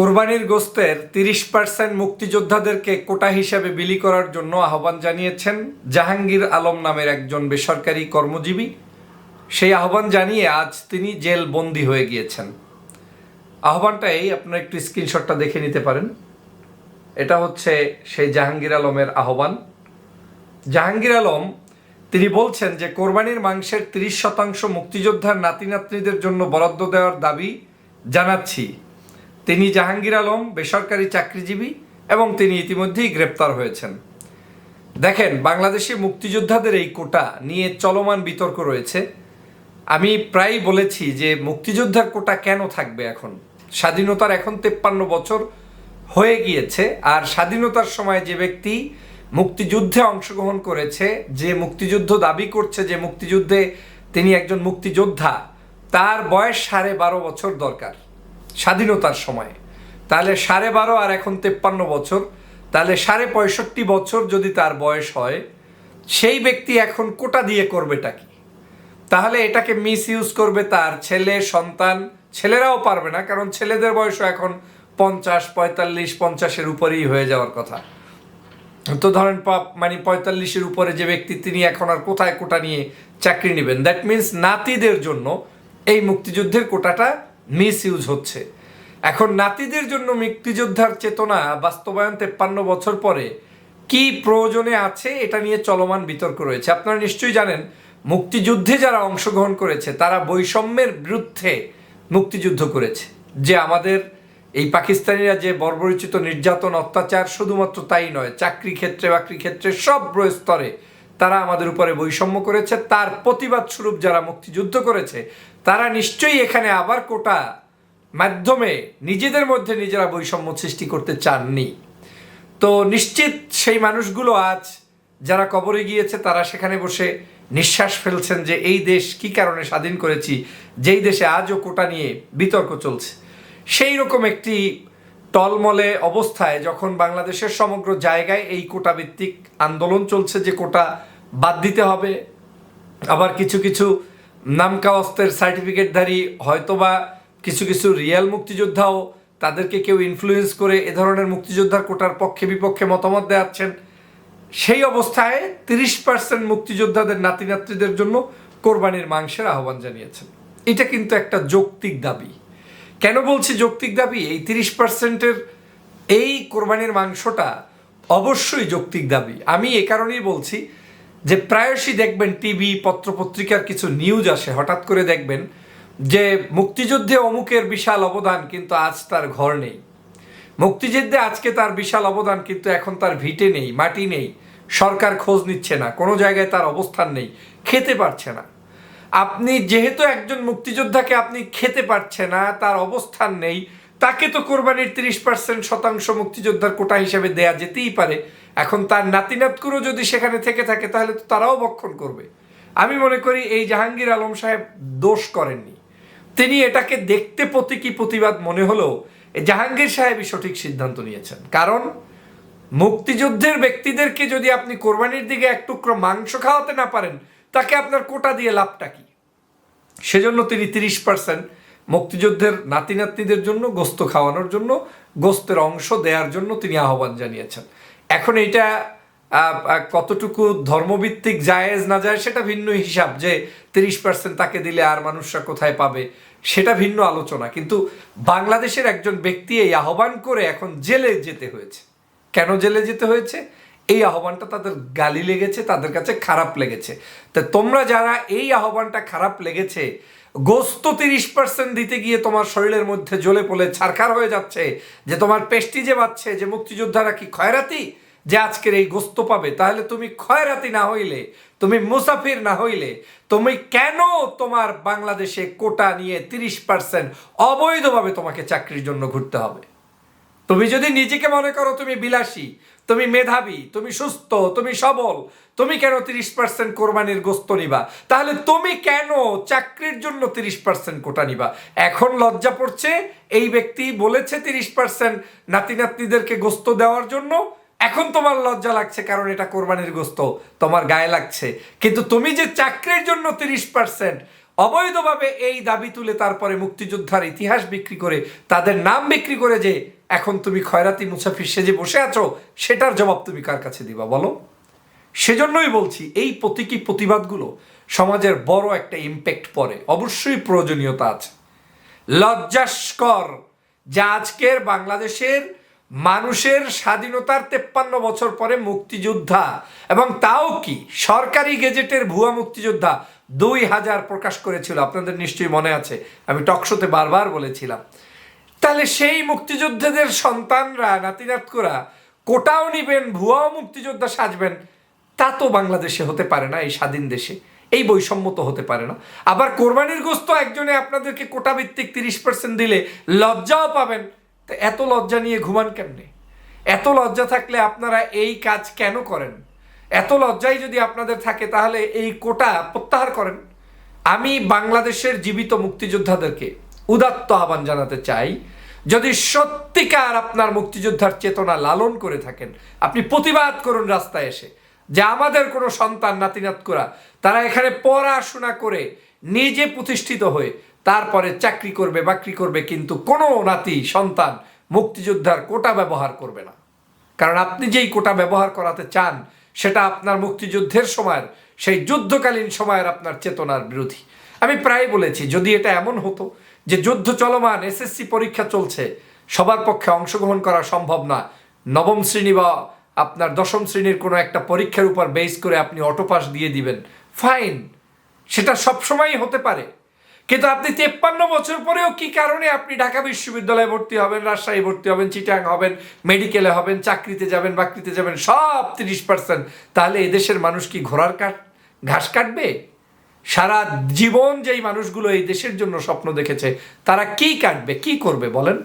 কোরবানির গোস্তের তিরিশ পার্সেন্ট মুক্তিযোদ্ধাদেরকে কোটা হিসাবে বিলি করার জন্য আহ্বান জানিয়েছেন জাহাঙ্গীর আলম নামের একজন বেসরকারি কর্মজীবী। সেই আহ্বান জানিয়ে আজ তিনি জেল বন্দি হয়ে গিয়েছেন। আহ্বানটাই আপনারা একটু স্ক্রিনশটটা দেখে নিতে পারেন। এটা হচ্ছে সেই জাহাঙ্গীর আলমের আহ্বান। জাহাঙ্গীর আলম, তিনি বলছেন যে কোরবানির মাংসের তিরিশ শতাংশ মুক্তিযোদ্ধার নাতি নাতনিদের জন্য বরাদ্দ দেওয়ার দাবি জানাচ্ছি। তিনি জাহাঙ্গীর আলম, বেসরকারি চাকরিজীবী এবং তিনি ইতিমধ্যেই গ্রেপ্তার হয়েছেন। দেখেন, বাংলাদেশি মুক্তিযোদ্ধাদের এই কোটা নিয়ে চলমান বিতর্ক রয়েছে। আমি প্রায়ই বলেছি যে মুক্তিযোদ্ধার কোটা কেন থাকবে এখন? স্বাধীনতার এখন তেপ্পান্ন বছর হয়ে গিয়েছে আর স্বাধীনতার সময় যে ব্যক্তি মুক্তিযুদ্ধে অংশগ্রহণ করেছে, যে মুক্তিযুদ্ধ দাবি করছে, যে মুক্তিযুদ্ধে তিনি একজন মুক্তিযোদ্ধা, তার বয়স সাড়ে বারো বছর দরকার। স্বাধীনতার সময়ে। তাহলে সাড়ে বারো আর এখন তেপ্পান্ন বছর। তাহলে সাড়ে পঁয়ষট্টি বছর যদি তার বয়স হয়, সেই ব্যক্তি এখন কোটা দিয়ে করবেটা কি? তাহলে এটাকে মিস ইউজ করবে তার ছেলে, সন্তান, ছেলেরাও পারবে না, কারণ ছেলেদের বয়সও এখন পঞ্চাশ, পঁয়তাল্লিশ, পঞ্চাশের উপরেই হয়ে যাওয়ার কথা। তো ধরেন মানে পঁয়তাল্লিশের উপরে যে ব্যক্তি, তিনি এখন আর কোথায় কোটা নিয়ে চাকরি নেবেন? দ্যাট মিন্স নাতিদের জন্য এই মুক্তিযুদ্ধের কোটাটা মিস ইউজ হচ্ছে। এখন নাতিদের জন্য মুক্তিযোদ্ধার চেতনা বাস্তবায়ন তেপ্পান্ন বছর পরে কি প্রয়োজনে আছে এটা নিয়ে চলমান বিতর্ক রয়েছে। আপনারা নিশ্চয়ই জানেন, মুক্তিযুদ্ধে যারা অংশগ্রহণ করেছে, তারা বৈষম্যের বিরুদ্ধে মুক্তিযুদ্ধ করেছে। যে আমাদের এই পাকিস্তানিরা যে বর্বরিচিত নির্যাতন, অত্যাচার শুধুমাত্র তাই নয়, চাকরি ক্ষেত্রে, বাকরি ক্ষেত্রে সব স্তরে তারা আমাদের উপরে বৈষম্য করেছে। তার প্রতিবাদ স্বরূপ যারা মুক্তিযুদ্ধ করেছে, তারা নিশ্চয়ই এখানে আবার কোটা মাধ্যমে নিজেদের মধ্যে নিজেরা বৈষম্য সৃষ্টি করতে চাননি। তো নিশ্চিত সেই মানুষগুলো আজ যারা কবরে গিয়েছে, তারা সেখানে বসে নিঃশ্বাস ফেলছেন যে এই দেশ কি কারণে স্বাধীন করেছি, যেই দেশে আজও কোটা নিয়ে বিতর্ক চলছে। সেই রকম একটি টলমলে অবস্থায় যখন বাংলাদেশের সমগ্র জায়গায় এই কোটা ভিত্তিক আন্দোলন চলছে যে কোটা বাদ দিতে হবে, আবার কিছু কিছু নামকা অস্ত্রের সার্টিফিকেটধারী হয়তোবা কিছু কিছু রিয়াল মুক্তিযোদ্ধাও তাদেরকে কেউ ইনফ্লুয়েন্স করে এ ধরনের মুক্তিযোদ্ধার কোটার পক্ষে বিপক্ষে মতামত দেওয়াচ্ছেন সেই অবস্থায় তিরিশ পার্সেন্ট মুক্তিযোদ্ধাদের নাতি জন্য কোরবানির মাংসের আহ্বান জানিয়েছেন। এটা কিন্তু একটা যৌক্তিক দাবি। কেন বলছি যৌক্তিক দাবি? এই তিরিশ পার্সেন্টের এই কোরবানির মাংসটা অবশ্যই যৌক্তিক দাবি। আমি এ কারণেই বলছি যে প্রায়শই দেখবেন টিভি, পত্রপত্রিকার কিছু নিউজ আসে, হঠাৎ করে দেখবেন যে মুক্তিযুদ্ধে অমুকের বিশাল অবদান কিন্তু আজ তার ঘর নেই। মুক্তিযুদ্ধে আজকে তার বিশাল অবদান কিন্তু এখন তার ভিটে নেই, মাটি নেই, সরকার খোঁজ নিচ্ছে না, কোনো জায়গায় তার অবস্থান নেই, খেতে পারছে না। আপনি যেহেতু একজন মুক্তিযোদ্ধাকে আপনি খেতে পারছে না, তার অবস্থান নেই, তাকে তো কোরবানির তিরিশ পার্সেন্ট শতাংশ মুক্তিযোদ্ধার কোটা হিসেবে দেয়া যেতেই পারে। এখন তার নাতিনাতকুরও যদি সেখানে থেকে থাকে, তাহলে তো তারাও বক্ষণ করবে। আমি মনে করি এই জাহাঙ্গীর আলম সাহেব দোষ করেননি। তিনি এটাকে দেখতে প্রতীকী প্রতিবাদ মনে হলেও জাহাঙ্গীর সাহেবই সঠিক সিদ্ধান্ত নিয়েছেন। কারণ মুক্তিযুদ্ধের ব্যক্তিদেরকে যদি আপনি কোরবানির দিকে এক টুকরো মাংস খাওয়াতে না পারেন তাকে আপনার কোটা দিয়ে লাভটা কি? সেজন্য তিনি তিরিশ পার্সেন্ট মুক্তিযুদ্ধের নাতি নাতনিদের জন্য গোস্ত খাওয়ানোর জন্য গোস্তের অংশ দেওয়ার জন্য তিনি আহ্বান জানিয়েছেন। এখন আহ, কতটুকু ধর্মভিত্তিক জায়েজ না যায় সেটা ভিন্ন হিসাব যে তিরিশ পার্সেন্ট তাকে দিলে আর মানুষরা কোথায় পাবে, সেটা ভিন্ন আলোচনা। কিন্তু বাংলাদেশের একজন ব্যক্তি এই আহ্বান করে এখন জেলে যেতে হয়েছে। কেন জেলে যেতে হয়েছে? এই আহ্বানটা তাদের গালি লেগেছে, তাদের কাছে খারাপ লেগেছে। তা তোমরা যারা এই আহ্বানটা খারাপ লেগেছে, গোস্ত তিরিশ পার্সেন্ট দিতে গিয়ে তোমার শরীরের মধ্যে জ্বলে পড়ে ছারখার হয়ে যাচ্ছে, যে তোমার পেস্টি যে বাচ্ছে, যে মুক্তিযোদ্ধারা কি খয়রাতি যে আজকের এই গোস্ত পাবে, তাহলে তুমি ক্ষয়রাতি না হইলে, তুমি মুসাফির না হইলে, তুমি কেন তোমার বাংলাদেশে কোটা নিয়ে তিরিশ পার্সেন্ট অবৈধভাবে তোমাকে চাকরির জন্য ঘুরতে হবে? তুমি যদি নিজেকে মনে করো তুমি বিলাসী, তুমি মেধাবী, তুমি সুস্থ, তুমি সবল, তুমি কেন তিরিশ পার্সেন্ট কোরবানির গোস্ত নিবা? তাহলে তুমি কেন চাকরির জন্য তিরিশ পার্সেন্ট কোটা নিবা? এখন লজ্জা পড়ছে, এই ব্যক্তি বলেছে তিরিশ পার্সেন্ট নাতি নাতনিদেরকে গোস্ত দেওয়ার জন্য এখন তোমার লজ্জা লাগছে কারণ এটা কোরবানির গোস্ত, তোমার গায়ে লাগছে। কিন্তু তুমি যে চাকরির জন্য তিরিশ পার্সেন্ট অবৈধভাবে এই দাবি তুলে তারপরে মুক্তিযোদ্ধার ইতিহাস বিক্রি করে, তাদের নাম বিক্রি করে যে এখন তুমি খয়রাতি মুসাফির সেজে বসে আছো, সেটার জবাব তুমি কার কাছে দিবা বলো? সেজন্যই বলছি, এই প্রতীকী প্রতিবাদগুলো সমাজের বড় একটা ইম্প্যাক্ট পড়ে। অবশ্যই প্রয়োজনীয়তা আছে। লজ্জাস্কর, যা আজকের বাংলাদেশের মানুষের স্বাধীনতার তেপ্পান্ন বছর পরে মুক্তিযোদ্ধা। এবং তাও কি? সরকারি গেজেটের ভুয়া মুক্তিযোদ্ধা দুই হাজার প্রকাশ করেছিল। আপনাদের নিশ্চয়ই মনে আছে। আমি টকশোতে বারবার বলেছিলাম। তাহলে সেই মুক্তিযোদ্ধাদের সন্তানরা, নাতিনাতকুরা কোটাও নিবেন, ভুয়াও মুক্তিযোদ্ধা সাজবেন। তা তো বাংলাদেশে হতে পারে না, এই স্বাধীন দেশে। এই বৈষম্য তো হতে পারে না। আবার কোরবানির গোস্ত একজনে আপনাদেরকে কোটা ভিত্তিক তিরিশ পার্সেন্ট দিলে লজ্জাও পাবেন। তো এত লজ্জা নিয়ে ঘুমান কেমনে? এত লজ্জা থাকলে আপনারা এই কাজ কেন করেন? এত লজ্জাই যদি আপনাদের থাকে, তাহলে এই কোটা প্রত্যাহার করেন। আমি বাংলাদেশের জীবিত মুক্তিযোদ্ধাদেরকে উদাত্ত আহ্বান জানাতে চাই, যদি সত্যিকার আপনার মুক্তিযোদ্ধার চেতনা লালন করে থাকেন, আপনি প্রতিবাদ করুন রাস্তায় এসে। যে আমাদের কোনো সন্তান, নাতিনাতকুরা, তারা এখানে পড়াশোনা করে নিজে প্রতিষ্ঠিত হয়ে তারপরে চাকরি করবে, বাকরি করবে, কিন্তু কোনো নাতি, সন্তান, মুক্তিযোদ্ধার কোটা ব্যবহার করবে না। কারণ আপনি যেই কোটা ব্যবহার করাতে চান, সেটা আপনার মুক্তিযুদ্ধের সময়ের, সেই যুদ্ধকালীন সময়ের আপনার চেতনার বিরোধী। আমি প্রায় বলেছি, যদি এটা এমন হতো যে যুদ্ধ চলমান, এসএসসি পরীক্ষা চলছে, সবার পক্ষে অংশগ্রহণ করা সম্ভব না, নবম শ্রেণি বা আপনার দশম শ্রেণির কোনো একটা পরীক্ষার উপর বেস করে আপনি অটোপাস দিয়ে দিবেন, ফাইন। সেটা সবসময়ই হতে পারে। কিন্তু আপনি তেপ্পান্ন বছর পরেও কি কারণে আপনি ঢাকা বিশ্ববিদ্যালয়ে ভর্তি হবেন, রাজশাহী ভর্তি হবেন, চিটাং হবেন, মেডিকেলে হবেন, চাকরিতে যাবেন, বাকরিতে যাবেন, সব তিরিশ পার্সেন্ট? তাহলে এদেশের মানুষ কি ঘোড়ার কাট ঘাস কাটবে? সারা জীবন যেই মানুষগুলো এই দেশের জন্য স্বপ্ন দেখেছে, তারা কি কাটবে, কি করবে বলেন?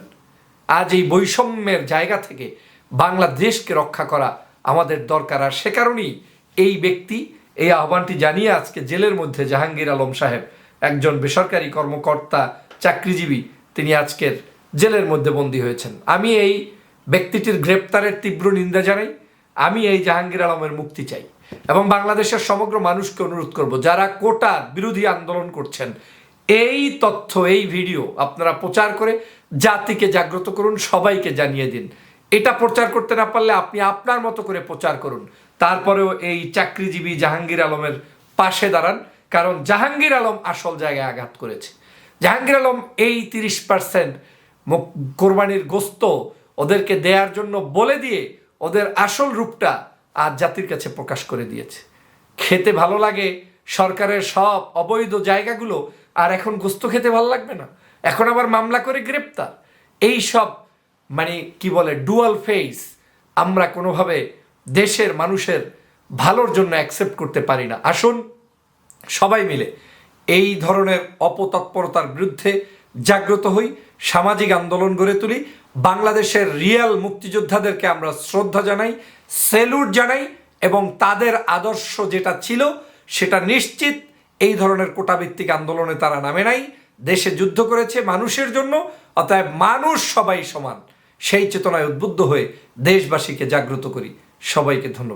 আজ এই বৈষম্যের জায়গা থেকে বাংলাদেশকে রক্ষা করা আমাদের দরকার। আর সে কারণেই এই ব্যক্তি এই আহ্বানটি জানিয়ে আজকে জেলের মধ্যে জাহাঙ্গীর আলম সাহেব একজন বেসরকারি কর্মকর্তা চাকরিজীবী তিনি আজকের জেলের মধ্যে বন্দী হয়েছেন। আমি এই ব্যক্তিটির গ্রেপ্তারের তীব্র নিন্দা জানাই। আমি এই জাহাঙ্গীর আলমের মুক্তি চাই এবং বাংলাদেশের সমগ্র মানুষকে অনুরোধ করব, যারা কোটা বিরোধী আন্দোলন করছেন, এই তথ্য, এই ভিডিও আপনারা প্রচার করে জাতিকে জাগ্রত করুন, সবাইকে জানিয়ে দিন। এটা প্রচার করতে না পারলে আপনি আপনার মতো করে প্রচার করুন। তারপরেও এই চাকরিজীবী জাহাঙ্গীর আলমের পাশে দাঁড়ান। কারণ জাহাঙ্গীর আলম আসল জায়গায় আঘাত করেছে। জাহাঙ্গীর আলম এই তিরিশ পার্সেন্ট কোরবানির গোস্ত ওদেরকে দেওয়ার জন্য বলে দিয়ে ওদের আসল রূপটা আজ জাতির কাছে প্রকাশ করে দিয়েছে। খেতে ভালো লাগে, সরকারের সব অবৈধ জায়গাগুলো, আর এখন গোস্ত খেতে ভালো লাগবে না। এখন আবার মামলা করে গ্রেপ্তার। এই সব মানে কি বলে ডুয়াল ফেস আমরা কোনোভাবে দেশের মানুষের ভালোর জন্য অ্যাকসেপ্ট করতে পারি না। আসুন সবাই মিলে এই ধরনের অপতৎপরতার বিরুদ্ধে জাগ্রত হই, সামাজিক আন্দোলন গড়ে তুলি, বাংলাদেশের রিয়েল মুক্তিযোদ্ধাদেরকে আমরা শ্রদ্ধা জানাই, সেলুট জানাই এবং তাদের আদর্শ যেটা ছিল সেটা নিশ্চিত। এই ধরনের কোটাভিত্তিক আন্দোলনে তারা নামে নাই। দেশে যুদ্ধ করেছে মানুষের জন্য, অতএব মানুষ সবাই সমান। সেই চেতনায় উদ্বুদ্ধ হয়ে দেশবাসীকে জাগ্রত করি। সবাইকে ধন্যবাদ।